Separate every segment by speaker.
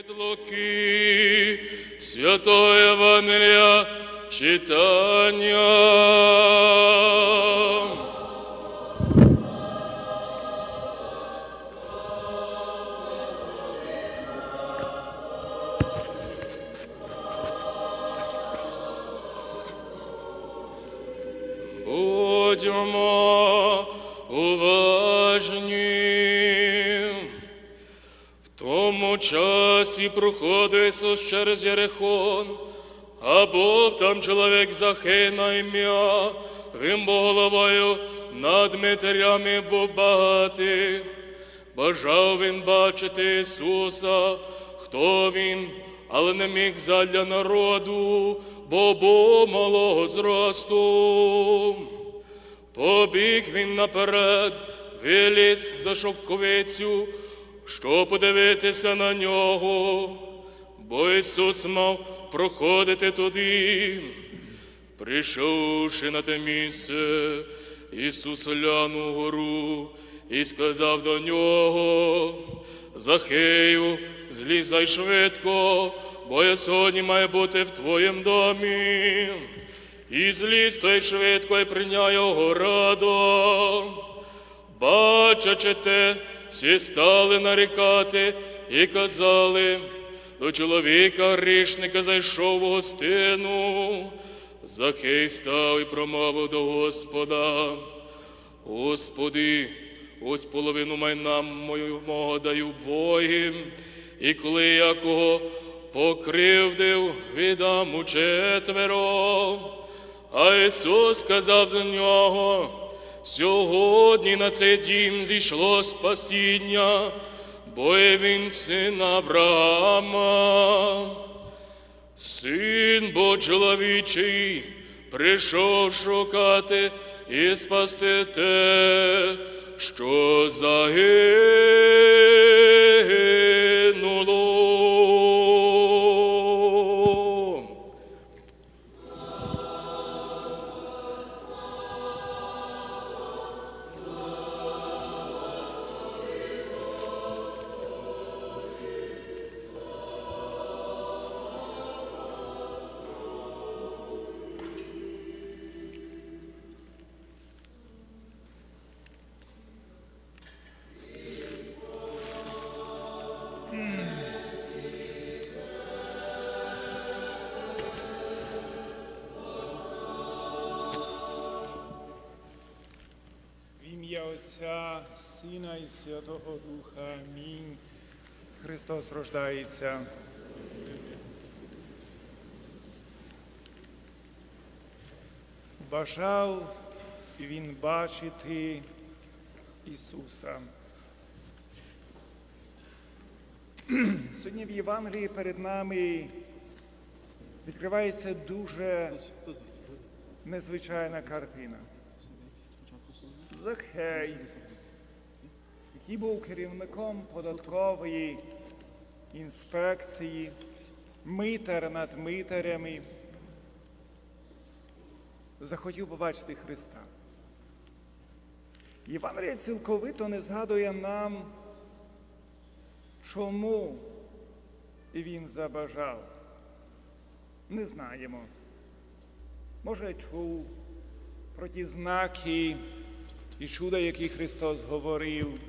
Speaker 1: Від Луки, Святого Євангелія читання. Будьмо уважні. Тому часі проходив Ісус через Єрихон, а був там чоловік Захей на ім'я, він був головою над митарями був багатий. Бажав він бачити Ісуса, хто він, але не міг задля народу, бо був малого зросту. Побіг він наперед, виліз за шовковицю, щоб подивитися на нього, бо Ісус мав проходити туди. Прийшовши на те місце, Ісус глянув гору і сказав до нього, Захею, злізай швидко, бо я сьогодні маю бути в твоєму домі. І зліз той швидко і прийняв його радо. Бачачи те, всі стали нарікати і казали, до чоловіка грішника зайшов у гостину. Захей став і промовив до Господа. Господи, ось половину майна мою мого даю Богім, і коли я кого покривдив, віддам у четверо. А Ісус сказав до нього, сьогодні на цей дім зійшло спасіння, бо є він син Авраама. Син бо чоловічий прийшов шукати і спасти те, що загинуло.
Speaker 2: Отця, Сина і Святого Духа. Амінь. Христос рождається. Бажав він бачити Ісуса. Сьогодні в Євангелії перед нами відкривається дуже незвичайна картина. Закхей, який був керівником податкової інспекції, митар над митарями, захотів побачити Христа. Євангелія цілковито не згадує нам, чому він забажав. Не знаємо. Може, чув про ті знаки і чуда, які Христос говорив.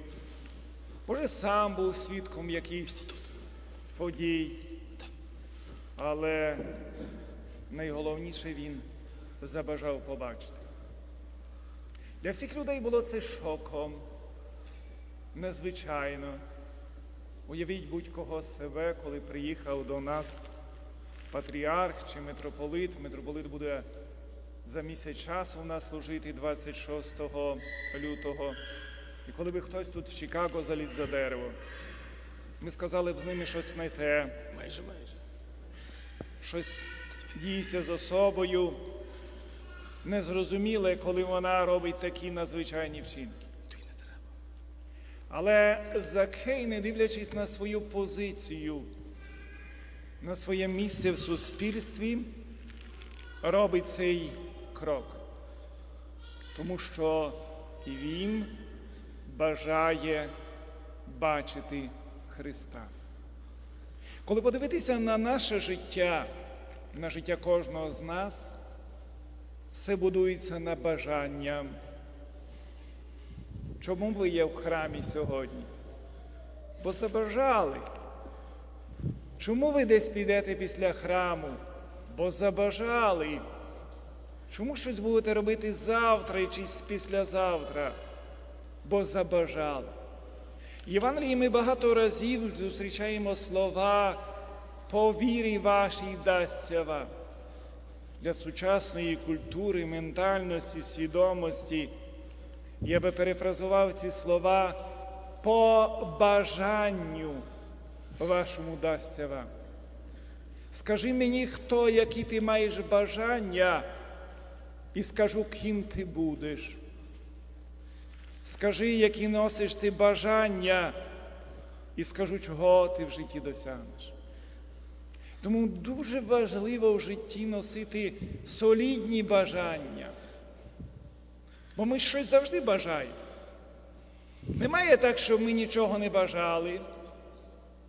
Speaker 2: Може, сам був свідком якихось подій, але найголовніше він забажав побачити. Для всіх людей було це шоком, незвичайно. Уявіть будь-кого себе, коли приїхав до нас патріарх чи митрополит. Митрополит буде за місяць часу у нас служити 26 лютого. І коли би хтось тут в Чикаго заліз за дерево, ми сказали б з ними щось не те,
Speaker 1: Майже, майже.
Speaker 2: щось діється з особою, незрозуміле, коли вона робить такі надзвичайні вчинки. Але Закхей, не дивлячись на свою позицію, на своє місце в суспільстві, робить цей крок. Тому що він бажає бачити Христа. Коли подивитися на наше життя, на життя кожного з нас, все будується на бажання. Чому ви є в храмі сьогодні? Бо забажали. Чому ви десь підете після храму? Бо забажали. Чому щось будете робити завтра чи післязавтра? Бо забажали. В Євангелії ми багато разів зустрічаємо слова по вірі вашій дасться вам. Для сучасної культури, ментальності, свідомості я би перефразував ці слова по бажанню вашому дасться вам. Скажи мені, хто, які ти маєш бажання, і скажу, ким ти будеш. Скажи, які носиш ти бажання, і скажу, чого ти в житті досягнеш. Тому дуже важливо в житті носити солідні бажання. Бо ми щось завжди бажаємо. Немає так, що ми нічого не бажали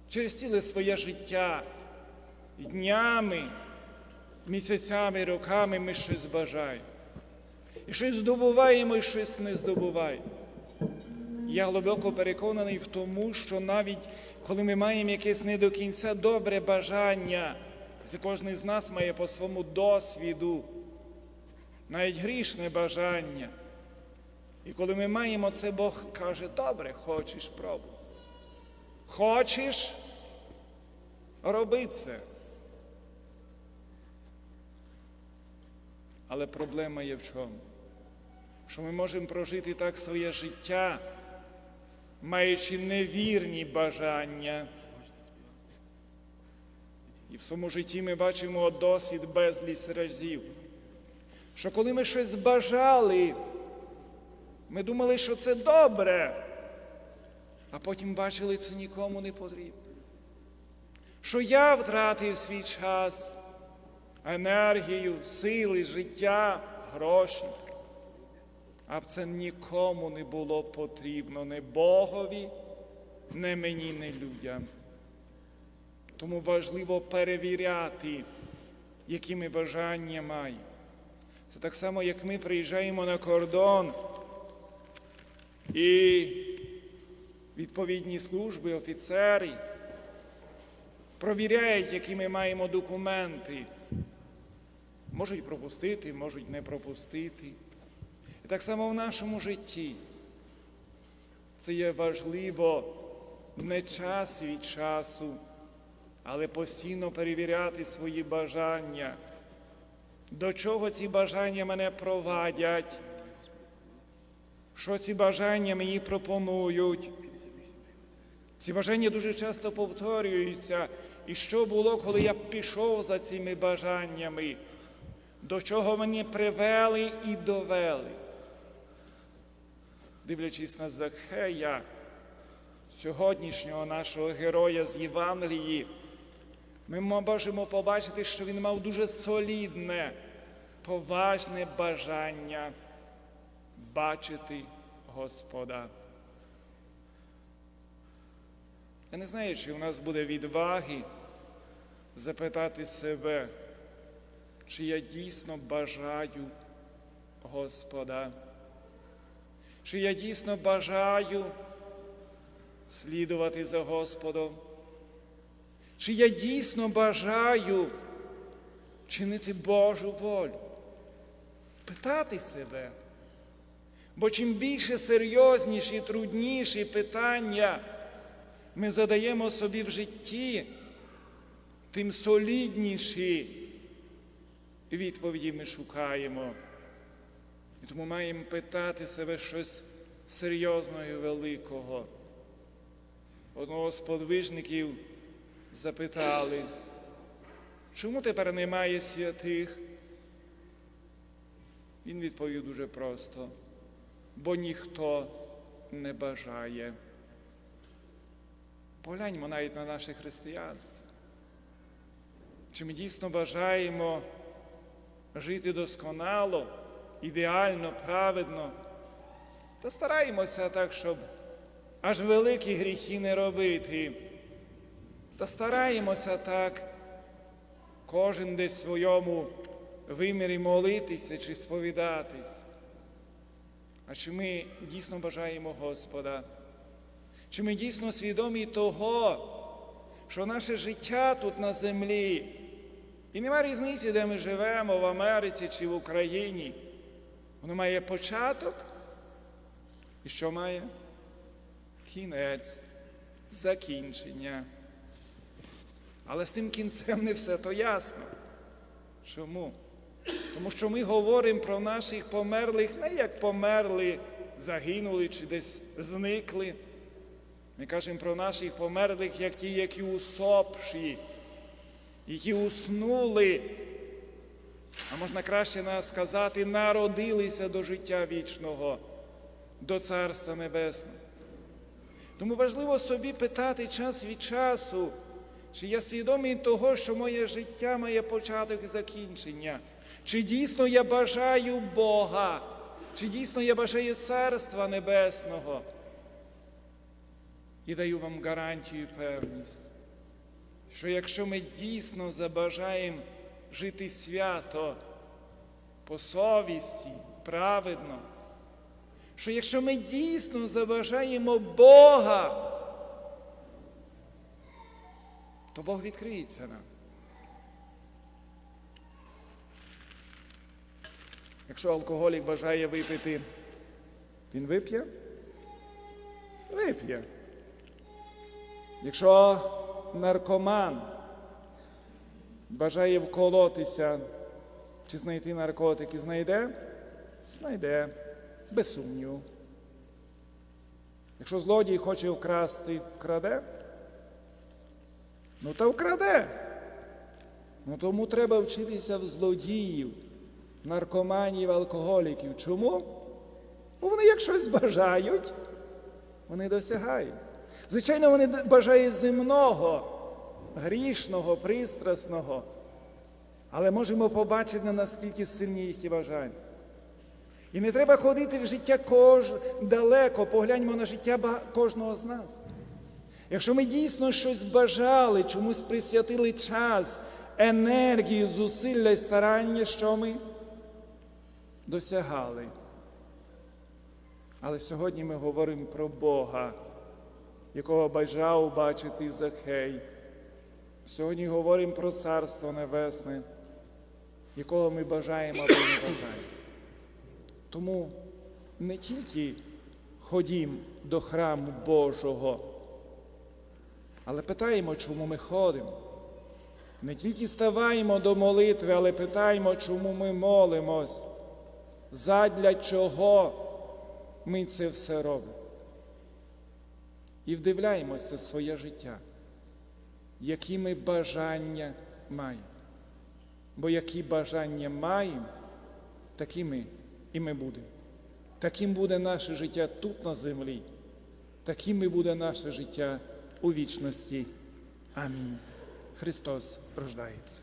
Speaker 2: через ціле своє життя. Днями, місяцями, роками ми щось бажаємо. Щось здобуваємо, і щось не здобуваємо. Я глибоко переконаний в тому, що навіть коли ми маємо якесь не до кінця добре бажання, кожен з нас має по своєму досвіду, навіть грішне бажання. І коли ми маємо це, Бог каже, добре, хочеш пробуй. Хочеш, роби це. Але проблема є в чому? Що ми можемо прожити так своє життя, маючи невірні бажання. І в своєму житті ми бачимо досвід безліч разів, що коли ми щось бажали, ми думали, що це добре, а потім бачили, це нікому не потрібно. Що я втратив свій час, енергію, сили, життя, гроші. А це нікому не було потрібно, не Богові, не мені, не людям. Тому важливо перевіряти, які ми бажання маємо. Це так само, як ми приїжджаємо на кордон і відповідні служби, офіцери провіряють, які ми маємо документи. Можуть пропустити, можуть не пропустити. Так само в нашому житті. Це є важливо не час від часу, але постійно перевіряти свої бажання. До чого ці бажання мене провадять? Що ці бажання мені пропонують? Ці бажання дуже часто повторюються. І що було, коли я пішов за цими бажаннями? До чого мені привели і довели? Дивлячись на Захея, сьогоднішнього нашого героя з Євангелії, ми можемо побачити, що він мав дуже солідне, поважне бажання бачити Господа. Я не знаю, чи в нас буде відваги запитати себе, чи я дійсно бажаю Господа, чи я дійсно бажаю слідувати за Господом, чи я дійсно бажаю чинити Божу волю, питати себе. Бо чим більше серйозніші, трудніші питання ми задаємо собі в житті, тим солідніші відповіді ми шукаємо. І тому маємо питати себе щось серйозного і великого. Одного з подвижників запитали, чому тепер немає святих? Він відповів дуже просто, бо ніхто не бажає. Погляньмо навіть на наше християнство. Чи ми дійсно бажаємо жити досконало, ідеально, праведно, та стараємося так, щоб аж великі гріхи не робити. Та стараємося так, кожен десь в своєму вимірі молитися чи сповідатись. А чи ми дійсно бажаємо Господа? Чи ми дійсно свідомі того, що наше життя тут на землі, і нема різниці, де ми живемо, в Америці чи в Україні, воно має початок і що має? Кінець, закінчення. Але з тим кінцем не все то ясно. Чому? Тому що ми говоримо про наших померлих не як померли, загинули чи десь зникли. Ми кажемо про наших померлих, як ті, які усопші, які уснули, а можна краще нас сказати, народилися до життя вічного, до Царства Небесного. Тому важливо собі питати час від часу, чи я свідомий того, що моє життя має початок і закінчення, чи дійсно я бажаю Бога, чи дійсно я бажаю Царства Небесного. І даю вам гарантію і певність, що якщо ми дійсно забажаємо жити свято по совісті, праведно, що якщо ми дійсно забажаємо Бога, то Бог відкриється нам. Якщо алкоголік бажає випити, він вип'є? Вип'є. Якщо наркоман бажає вколотися чи знайти наркотики, знайде? Знайде, без сумніву. Якщо злодій хоче вкрасти, вкраде? Ну та вкраде. Ну тому треба вчитися в злодіїв, наркоманів, алкоголіків. Чому? Бо вони як щось бажають, вони досягають. Звичайно, вони бажають земного, грішного, пристрасного, але можемо побачити, наскільки сильні їхні бажання. І не треба ходити в життя кож... далеко, погляньмо на життя кожного з нас. Якщо ми дійсно щось бажали, чомусь присвятили час, енергію, зусилля і старання, що ми досягали. Але сьогодні ми говоримо про Бога, якого бажав бачити Захей. Сьогодні говоримо про Царство Небесне, якого ми бажаємо або не бажаємо. Тому не тільки ходім до храму Божого, але питаємо, чому ми ходимо. Не тільки ставаємо до молитви, але питаємо, чому ми молимось, задля чого ми це все робимо. І вдивляємося своє життя, які ми бажання маємо. Бо які бажання маємо, такими і ми будемо. Таким буде наше життя тут на землі, таким і буде наше життя у вічності. Амінь. Христос рождається.